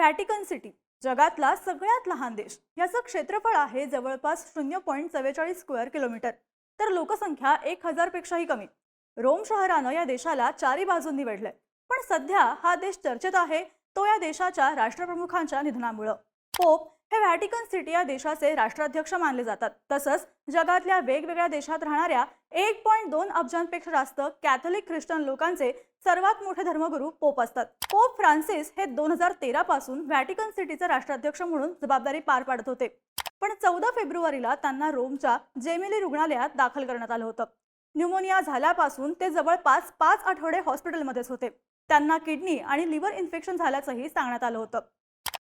Vatican city जगातला सगळ्यात लहान देश. याचं क्षेत्रफळ आहे जवळपास शून्य पॉईंट चव्वेचाळीस स्क्वेअर किलोमीटर. तर लोकसंख्या एक हजारपेक्षाही कमी. रोम शहरानं या देशाला चारी बाजूंनी वेढलंय. पण सध्या हा देश चर्चेत आहे तो या देशाच्या राष्ट्रप्रमुखांच्या निधनामुळं. पोप हे व्हॅटिकन सिटी या देशाचे राष्ट्राध्यक्ष मानले जातात. तसंच जगातल्या वेगवेगळ्या देशात राहणाऱ्या एक पॉईंट दोन अब्जांपेक्षा जास्त कॅथलिक ख्रिश्चन लोकांचे सर्वात मोठे धर्मगुरू पोप असतात. पोप फ्रान्सिस हे दोन हजार तेरा पासून व्हॅटिकन सिटीचे राष्ट्राध्यक्ष म्हणून जबाबदारी पार पाडत होते. पण चौदा फेब्रुवारीला त्यांना रोमच्या जेमिली रुग्णालयात दाखल करण्यात आलं होतं. न्यूमोनिया झाल्यापासून ते जवळपास पाच आठवडे हॉस्पिटलमध्येच होते. त्यांना किडनी आणि लिव्हर इन्फेक्शन झाल्याचंही सांगण्यात आलं होतं.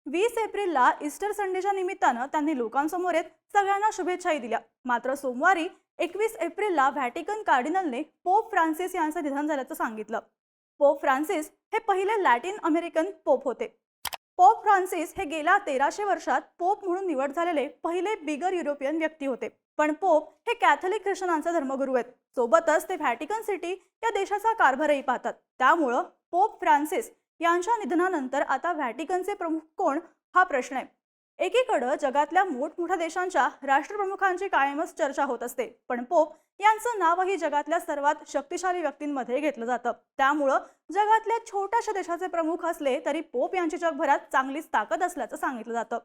वीस एप्रिलला इस्टर संडेच्या निमित्तानं त्यांनी लोकांसमोर येत सगळ्यांना शुभेच्छाही दिल्या. मात्र सोमवारी एकवीस एप्रिलला व्हॅटिकन कार्डिनलने पोप फ्रान्सिस यांचं निधन झाल्याचं सांगितलं. पोप फ्रान्सिस हे पहिले लॅटिन अमेरिकन पोप होते. पोप फ्रान्सिस हे गेल्या तेराशे वर्षात पोप म्हणून निवड झालेले पहिले बिगर युरोपियन व्यक्ती होते. पण पोप हे कॅथलिक ख्रिश्चनांचे धर्मगुरू आहेत. सोबतच ते व्हॅटिकन सिटी या देशाचा कारभारही पाहतात. त्यामुळं पोप फ्रान्सिस यांच्या निधनानंतर आता व्हॅटिकनचे प्रमुख कोण? हा प्रश्न आहे. एकीकडं जगातल्या मोठमोठ्या देशांच्या राष्ट्रप्रमुखांची कायमच चर्चा होत असते. पण पोप यांचं नावही जगातल्या सर्वात शक्तिशाली व्यक्तींमध्ये घेतलं जातं. त्यामुळं जगातल्या छोट्याशा देशाचे प्रमुख असले तरी पोप यांची जगभरात चांगलीच ताकद असल्याचं सांगितलं जातं.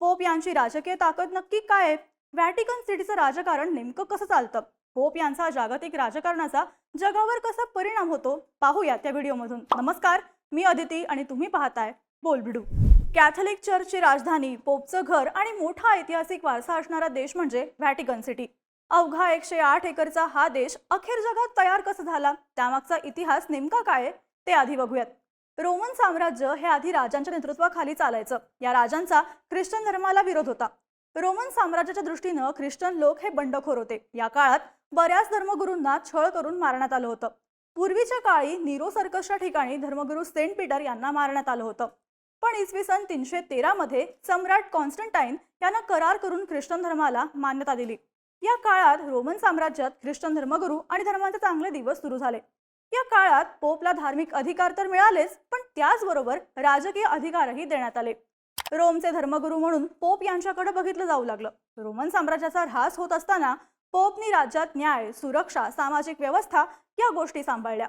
पोप यांची राजकीय ताकद नक्की काय आहे? व्हॅटिकन सिटीचं राजकारण नेमकं कसं चालतं? पोप यांचा जागतिक राजकारणाचा जगावर कसा परिणाम होतो? पाहूया त्या व्हिडिओमधून. नमस्कार. मी अदिती आणि तुम्ही पाहताय बोलबिडू कॅथलिक चर्चची राजधानी पोपचं घर आणि मोठा ऐतिहासिक वारसा असणारा देश म्हणजे व्हॅटिकन सिटी. अवघा एकशे आठ एकरचा हा देश अखेर जगात तयार कसा झाला? त्यामागचा इतिहास नेमका काय ते आधी बघूयात. रोमन साम्राज्य हे आधी राजांच्या नेतृत्वाखाली चालायचं. या राजांचा ख्रिश्चन धर्माला विरोध होता. रोमन साम्राज्याच्या दृष्टीनं ख्रिश्चन लोक हे बंडखोर होते. या काळात बऱ्याच धर्मगुरूंना छळ करून मारण्यात आलं होतं. पूर्वीच्या काळी निरो सर्कसच्या ठिकाणी धर्मगुरू सेंट पीटर यांना मारण्यात आलं होतं. पण इसवी सन तीनशे तेरा मध्ये सम्राट कॉन्स्टंटाईन यांना करार करून ख्रिश्चन धर्माला मान्यता दिली. या काळात रोमन साम्राज्यात ख्रिश्चन धर्मगुरू आणि धर्मांचे चांगले दिवस सुरू झाले. या काळात पोपला धार्मिक अधिकार तर मिळालेच पण त्याचबरोबर राजकीय अधिकारही देण्यात आले. रोमचे धर्मगुरू म्हणून पोप यांच्याकडे बघितलं जाऊ लागलं. रोमन साम्राज्याचा ऱ्हास होत असताना पोपनी राज्यात न्याय सुरक्षा सामाजिक व्यवस्था या गोष्टी सांभाळल्या.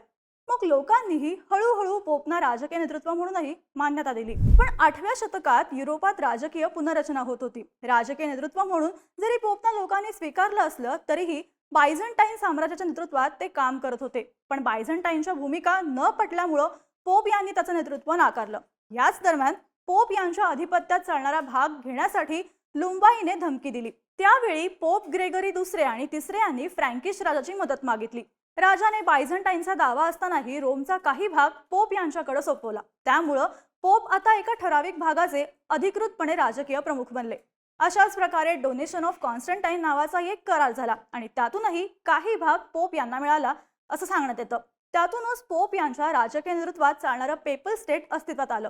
मग लोकांनीही हळूहळू पोपना राजकीय नेतृत्व म्हणूनही मान्यता दिली. पण आठव्या शतकात युरोपात राजकीय पुनर्रचना होत होती. राजकीय नेतृत्व म्हणून जरी पोपना लोकांनी स्वीकारलं असलं तरीही बायझंटाईन साम्राज्याच्या नेतृत्वात ते काम करत होते. पण बायझंटाईनच्या भूमिका न पटल्यामुळं पोप यांनी त्याचं नेतृत्व नाकारलं. याच दरम्यान पोप यांच्या अधिपत्यात चालणारा भाग घेण्यासाठी लुंबाईने धमकी दिली. त्यावेळी पोप ग्रेगरी दुसरे आणि तिसरे यांनी फ्रँकिश राजाची मदत मागितली. राजाने बायझंटाईनचा दावा असतानाही रोमचा काही भाग पोप यांच्याकडे सोपवला. त्यामुळं पोप आता एका ठराविक भागाचे अधिकृतपणे राजकीय प्रमुख बनले. अशाच प्रकारे डोनेशन ऑफ कॉन्स्टंटाईन नावाचा एक करार झाला आणि त्यातूनही काही भाग पोप यांना मिळाला असं सांगण्यात येतं. त्यातूनच पोप यांच्या राजकीय नेतृत्वात चालणारं पेपल स्टेट अस्तित्वात आलं.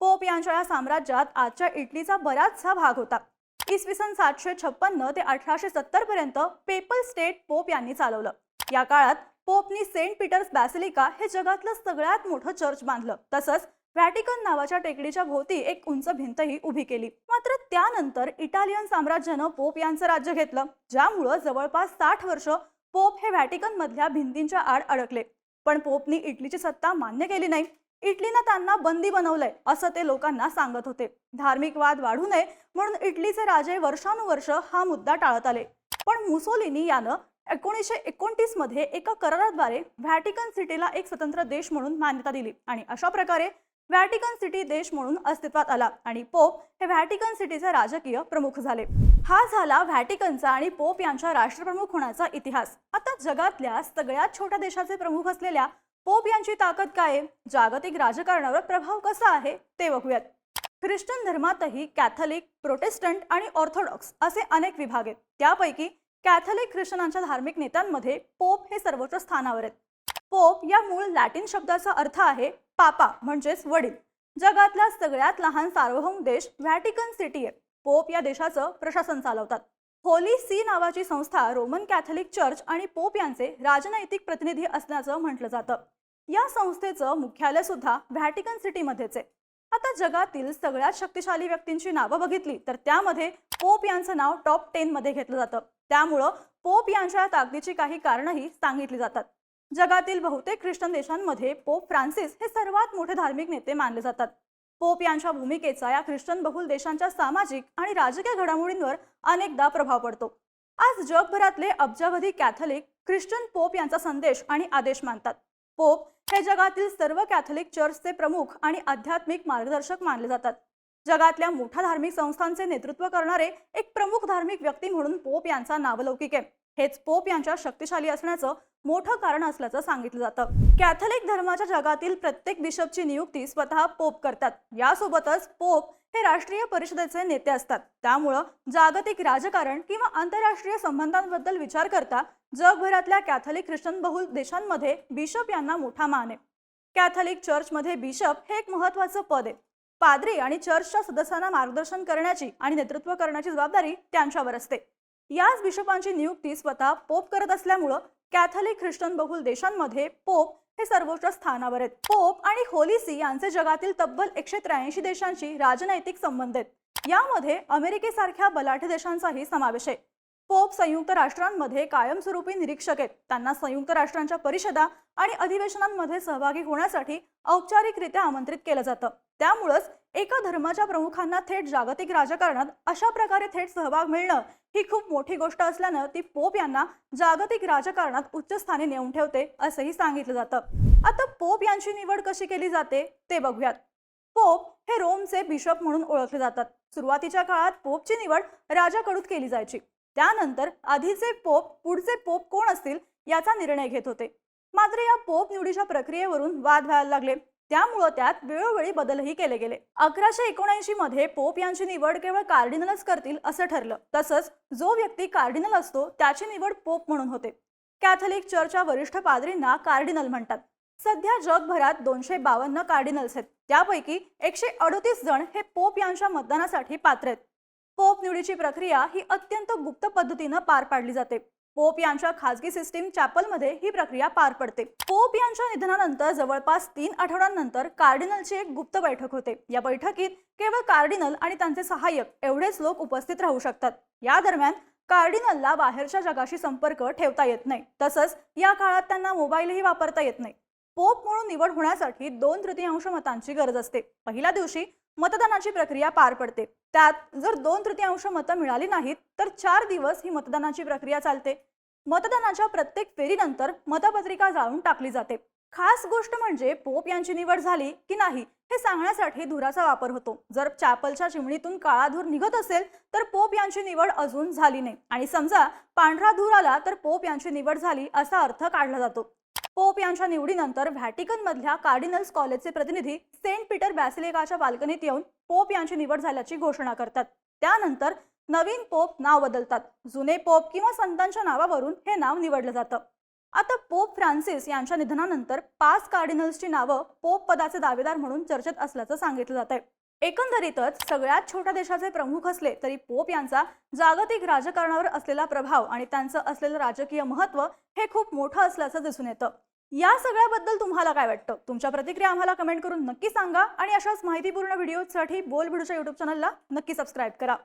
पोप यांच्या या साम्राज्यात आजच्या इटलीचा बराचसा भाग होता. इसवी सन सातशे छप्पन्न ते अठराशे सत्तर पर्यंत पेपल स्टेट पोप यांनी चालवलं. या काळात पोपनी सेंट पीटर्स बॅसिलिका हे जगातलं सगळ्यात मोठं चर्च बांधलं. तसंच व्हॅटिकन नावाच्या टेकडीच्या भोवती एक उंच भिंतही उभी केली. मात्र त्यानंतर इटालियन साम्राज्यानं पोप यांचं राज्य घेतलं ज्यामुळं जवळपास साठ वर्ष पोप हे व्हॅटिकन मधल्या भिंतींच्या आड अडकले. पण पोपनी इटलीची सत्ता मान्य केली नाही. इटलीनं त्यांना बंदी बनवलंय असं ते लोकांना सांगत होते. धार्मिक वाद वाढू नये म्हणून इटलीचे राजे वर्षानुवर्ष हा मुद्दा टाळत आले. पण मुसोलिनी यानं एकोणीसशे एकोणतीसमध्ये एका कराराद्वारे व्हॅटिकन सिटीला एक स्वतंत्र देश म्हणून मान्यता दिली आणि अशा प्रकारे व्हॅटिकन सिटी देश म्हणून अस्तित्वात आला आणि पोप हे व्हॅटिकन सिटीचे राजकीय प्रमुख झाले. हा झाला व्हॅटिकनचा आणि पोप यांच्या राष्ट्रप्रमुख होण्याचा इतिहास. आता जगातल्या सगळ्यात छोट्या देशाचे प्रमुख असलेल्या पोप यांची ताकद काय आहे? जागतिक राजकारणावर प्रभाव कसा आहे? ते बघूयात. ख्रिश्चन धर्मातही कॅथलिक प्रोटेस्टंट आणि ऑर्थोडॉक्स असे अनेक विभाग आहेत. त्यापैकी कॅथलिक ख्रिश्चनांच्या धार्मिक नेत्यांमध्ये पोप हे सर्वोच्च स्थानावर आहेत. पोप या मूळ लॅटिन शब्दाचा अर्थ आहे पापा म्हणजेच वडील. जगातला सगळ्यात लहान सार्वभौम देश व्हॅटिकन सिटी आहे. पोप या देशाचं प्रशासन चालवतात. होली सी नावाची संस्था रोमन कॅथलिक चर्च आणि पोप यांचे राजनैतिक प्रतिनिधी असल्याचं म्हटलं जातं. या संस्थेचं मुख्यालय सुद्धा व्हॅटिकन सिटीमध्येच. आहे आता जगातील सगळ्यात शक्तिशाली व्यक्तींची नावं बघितली तर त्यामध्ये पोप यांचं नाव टॉप टेन मध्ये घेतलं जातं. त्यामुळं पोप यांच्या ताकदीची काही कारणंही सांगितली जातात. जगातील बहुतेक ख्रिश्चन देशांमध्ये पोप फ्रान्सिस हे सर्वात मोठे धार्मिक नेते मानले जातात. पोप यांच्या भूमिकेचा या ख्रिश्चन बहुल देशांच्या सामाजिक आणि राजकीय घडामोडींवर अनेकदा प्रभाव पडतो. आज जगभरातले अब्जावधी कॅथलिक ख्रिश्चन पोप यांचा संदेश आणि आदेश मानतात. पोप हे जगातील सर्व कॅथलिक चर्चचे प्रमुख आणि आध्यात्मिक मार्गदर्शक मानले जातात. जगातल्या मोठ्या धार्मिक संस्थांचे नेतृत्व करणारे एक प्रमुख धार्मिक व्यक्ती म्हणून पोप यांचा नावलौकिक आहे. हेच पोप यांच्या शक्तिशाली असण्याचं मोठं कारण असल्याचं सांगितलं जातं. कॅथलिक धर्माच्या जगातील प्रत्येक बिशपची नियुक्ती स्वतः पोप करतात. यासोबतच पोप हे राष्ट्रीय परिषदेचे नेते असतात. त्यामुळं जागतिक राजकारण किंवा आंतरराष्ट्रीय संबंधांबद्दल विचार करता जगभरातल्या कॅथलिक ख्रिश्चन बहुल देशांमध्ये बिशप यांना मोठा मान आहे. कॅथलिक चर्चमध्ये बिशप हे एक महत्वाचं पद आहे. पाद्री आणि चर्चच्या सदस्यांना मार्गदर्शन करण्याची आणि नेतृत्व करण्याची जबाबदारी त्यांच्यावर असते. याच बिशपांची नियुक्ती स्वतः पोप करत असल्यामुळं कॅथलिक ख्रिश्चन बहुल देशांमध्ये पोप हे सर्वोच्च स्थानावर आहेत. पोप आणि होलिसी यांचे जगातील तब्बल एकशे त्र्याऐंशी देशांशी राजनैतिक संबंध आहेत. यामध्ये अमेरिकेसारख्या बलाढ्य देशांचाही समावेश आहे. पोप संयुक्त राष्ट्रांमध्ये कायमस्वरूपी निरीक्षक आहेत. त्यांना संयुक्त राष्ट्रांच्या परिषदा आणि अधिवेशनांमध्ये सहभागी होण्यासाठी औपचारिकरित्या आमंत्रित केलं जातं. त्यामुळंच एका धर्माच्या प्रमुखांना थेट जागतिक राजकारणात अशा प्रकारे थेट सहभाग मिळणं ही खूप मोठी गोष्ट असल्यानं ती पोप यांना जागतिक राजकारणात उच्च स्थानी नेऊन ठेवते असंही सांगितलं जातं. आता पोप यांची निवड कशी केली जाते ते बघूयात. पोप हे रोमचे बिशप म्हणून ओळखले जातात. सुरुवातीच्या काळात पोपची निवड राजाकडून केली जायची. त्यानंतर आधीचे पोप पुढचे पोप कोण असतील याचा निर्णय घेत होते. मात्र या पोप निवडीच्या प्रक्रियेवरून वाद व्हायला लागले. त्यामुळं त्यात वेळोवेळी बदलही केले गेले. अकराशे एकोणऐंशी मध्ये पोप यांची निवड केवळ कार्डिनलच करतील असं ठरलं. तसंच जो व्यक्ती कार्डिनल असतो त्याची निवड पोप म्हणून होते. कॅथलिक चर्चच्या वरिष्ठ पादरींना कार्डिनल म्हणतात. सध्या जगभरात दोनशे बावन्न कार्डिनल्स आहेत. त्यापैकी एकशे अडतीस जण हे पोप यांच्या मतदानासाठी पात्र आहेत. पोप निवडीची प्रक्रिया ही अत्यंत गुप्त पद्धतीनं पार पाडली जाते. पोप यांच्या खासगी सिस्टीम चॅपलमध्ये ही प्रक्रिया पार पडते. पोप यांच्या निधनानंतर जवळपास तीन आठवड्यांनंतर कार्डिनलची एक गुप्त बैठक होते. या बैठकीत केवळ कार्डिनल आणि त्यांचे सहाय्यक एवढेच लोक उपस्थित राहू शकतात. या दरम्यान कार्डिनलला बाहेरच्या जगाशी संपर्क ठेवता येत नाही. तसंच या काळात त्यांना मोबाईलही वापरता येत नाही. पोप म्हणून निवड होण्यासाठी दोन तृतीयांश मतांची गरज असते. पहिल्या दिवशी मतदानाची प्रक्रिया पार पडते. त्यात जर दोन तृतीयांश मतं मिळाली नाहीत तर चार दिवस ही मतदानाची प्रक्रिया चालते. मतदानाच्या प्रत्येक फेरीनंतर मतपत्रिका जाळून टाकली जाते. खास गोष्ट म्हणजे पोप यांची निवड झाली की नाही हे सांगण्यासाठी धुराचा वापर होतो. जर चॅपलच्या चिमणीतून काळा धूर निघत असेल तर पोप यांची निवड अजून झाली नाही. आणि समजा पांढरा धूर आला तर पोप यांची निवड झाली असा अर्थ काढला जातो. पोप यांच्या निवडीनंतर व्हॅटिकन मधल्या कार्डिनल्स कॉलेजचे प्रतिनिधी सेंट पीटर बॅसिलिकाच्या बाल्कनीत येऊन पोप यांची निवड झाल्याची घोषणा करतात. त्यानंतर नवीन पोप नाव बदलतात. जुने पोप किंवा संतांच्या नावावरून हे नाव निवडलं जातं. आता पोप फ्रान्सिस यांच्या निधनानंतर पाच कार्डिनल्सची नावं पोप पदाचे दावेदार म्हणून चर्चेत असल्याचं सांगितलं जात आहे. एकंदरीतच सगळ्यात छोट्या देशाचे प्रमुख असले तरी पोप यांचा जागतिक राजकारणावर असलेला प्रभाव आणि त्यांचं असलेलं राजकीय महत्त्व हे खूप मोठं असल्याचं दिसून येतं. या सगळ्याबद्दल तुम्हाला काय वाटतं? तुमच्या प्रतिक्रिया आम्हाला कमेंट करून नक्की सांगा आणि अशाच माहितीपूर्ण व्हिडिओसाठी बोल व्हिडिओच्या युट्यूब चॅनलला नक्की सबस्क्राईब करा.